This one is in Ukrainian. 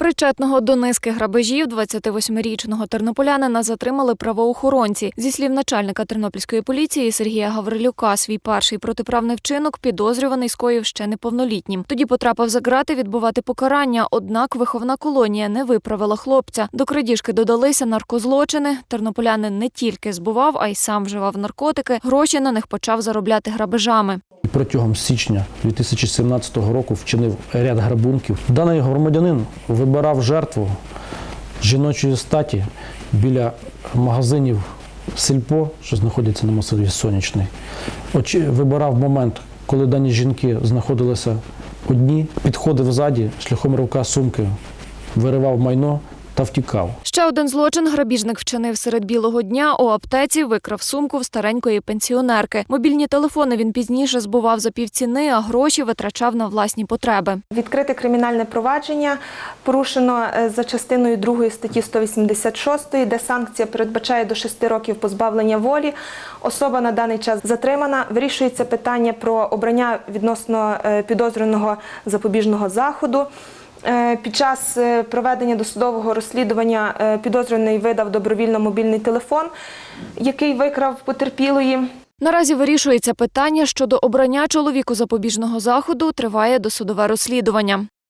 Причетного до низки грабежів 28-річного тернополянина затримали правоохоронці. Зі слів начальника тернопільської поліції Сергія Гаврилюка, свій перший протиправний вчинок підозрюваний скоїв ще неповнолітнім. Тоді потрапив за грати відбувати покарання. Однак виховна колонія не виправила хлопця. До крадіжки додалися наркозлочини. Тернополянин не тільки збував, а й сам вживав наркотики. Гроші на них почав заробляти грабежами. Протягом січня 2017 року вчинив ряд грабунків. Даний громадянин вибирав жертву жіночої статі біля магазинів Сільпо, що знаходяться на масиві Сонячний. Вибирав момент, коли дані жінки знаходилися одні, підходив ззаді шляхом ривка сумки, виривав майно та втікав. Ще один злочин грабіжник вчинив серед білого дня. У аптеці викрав сумку в старенької пенсіонерки. Мобільні телефони він пізніше збував за півціни, а гроші витрачав на власні потреби. Відкрите кримінальне провадження порушено е, за частиною 2 статті 186, де санкція передбачає до 6 років позбавлення волі. Особа на даний час затримана. Вирішується питання про обрання відносно е, підозрюваного запобіжного заходу. Е, Під час е, проведення досудового розслідування е, підозрюваний видав добровільно мобільний телефон, який викрав потерпілої. Наразі вирішується питання щодо обрання чоловіку запобіжного заходу. Триває досудове розслідування.